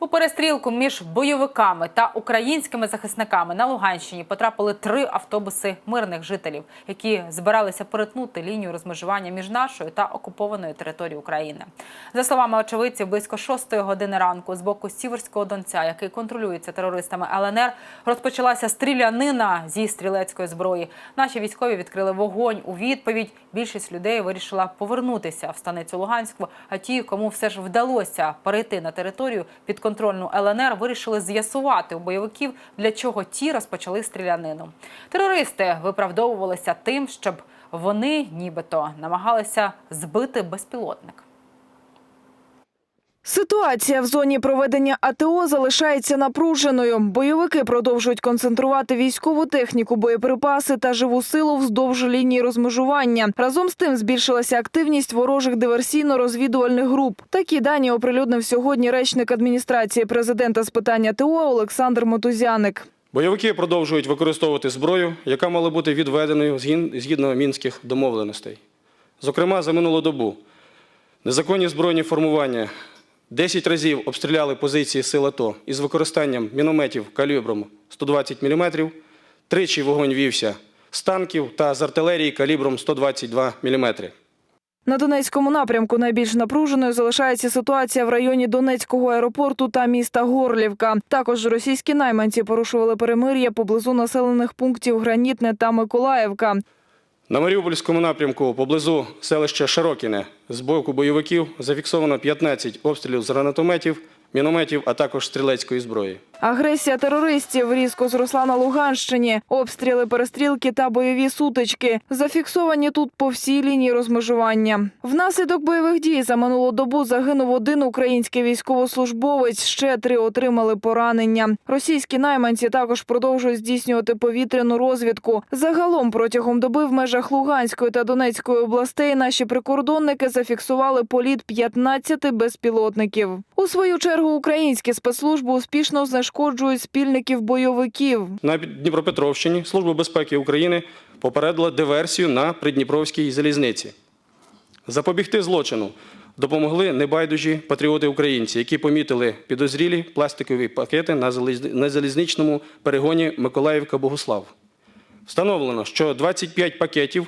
У перестрілку між бойовиками та українськими захисниками на Луганщині потрапили три автобуси мирних жителів, які збиралися перетнути лінію розмежування між нашою та окупованою територією України. За словами очевидців, близько шостої години ранку з боку Сіверського Донця, який контролюється терористами ЛНР, розпочалася стрілянина зі стрілецької зброї. Наші військові відкрили вогонь у відповідь. Більшість людей вирішила повернутися в станицю Луганську. А ті, кому все ж вдалося перейти на територію підконтрольну ЛНР, вирішили з'ясувати у бойовиків, для чого ті розпочали стрілянину. Терористи виправдовувалися тим, щоб вони нібито намагалися збити безпілотник. Ситуація в зоні проведення АТО залишається напруженою. Бойовики продовжують концентрувати військову техніку, боєприпаси та живу силу вздовж лінії розмежування. Разом з тим збільшилася активність ворожих диверсійно-розвідувальних груп. Такі дані оприлюднив сьогодні речник адміністрації президента з питань АТО Олександр Мотузяник. Бойовики продовжують використовувати зброю, яка мала бути відведеною згідно мінських домовленостей. Зокрема, за минулу добу незаконні збройні формування 10 разів обстріляли позиції сил АТО із використанням мінометів калібром 120 мм, тричі вогонь вівся з танків та з артилерії калібром 122 мм. На Донецькому напрямку найбільш напруженою залишається ситуація в районі Донецького аеропорту та міста Горлівка. Також російські найманці порушували перемир'я поблизу населених пунктів Гранітне та Миколаївка. На Маріупольському напрямку поблизу селища Широкіне з боку бойовиків зафіксовано 15 обстрілів з гранатометів, мінометів, а також стрілецької зброї. Агресія терористів різко зросла на Луганщині. Обстріли, перестрілки та бойові сутички зафіксовані тут по всій лінії розмежування. Внаслідок бойових дій за минулу добу загинув один український військовослужбовець. Ще три отримали поранення. Російські найманці також продовжують здійснювати повітряну розвідку. Загалом протягом доби в межах Луганської та Донецької областей наші прикордонники зафіксували політ 15 безпілотників. У свою чергу українські спецслужби успішно знешкоджують спільників бойовиків. На Дніпропетровщині Служба безпеки України попередила диверсію на Придніпровській залізниці. Запобігти злочину допомогли небайдужі патріоти-українці, які помітили підозрілі пластикові пакети на залізничному перегоні Миколаївка-Богуслав. Встановлено, що 25 пакетів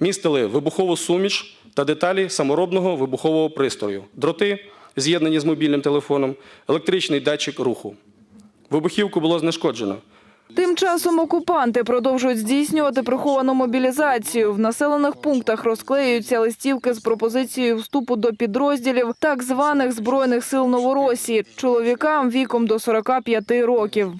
містили вибухову суміш та деталі саморобного вибухового пристрою, дроти, з'єднані з мобільним телефоном, електричний датчик руху. Вибухівку було знешкоджено. Тим часом окупанти продовжують здійснювати приховану мобілізацію. В населених пунктах розклеюються листівки з пропозицією вступу до підрозділів так званих збройних сил Новоросії чоловікам віком до 45 років.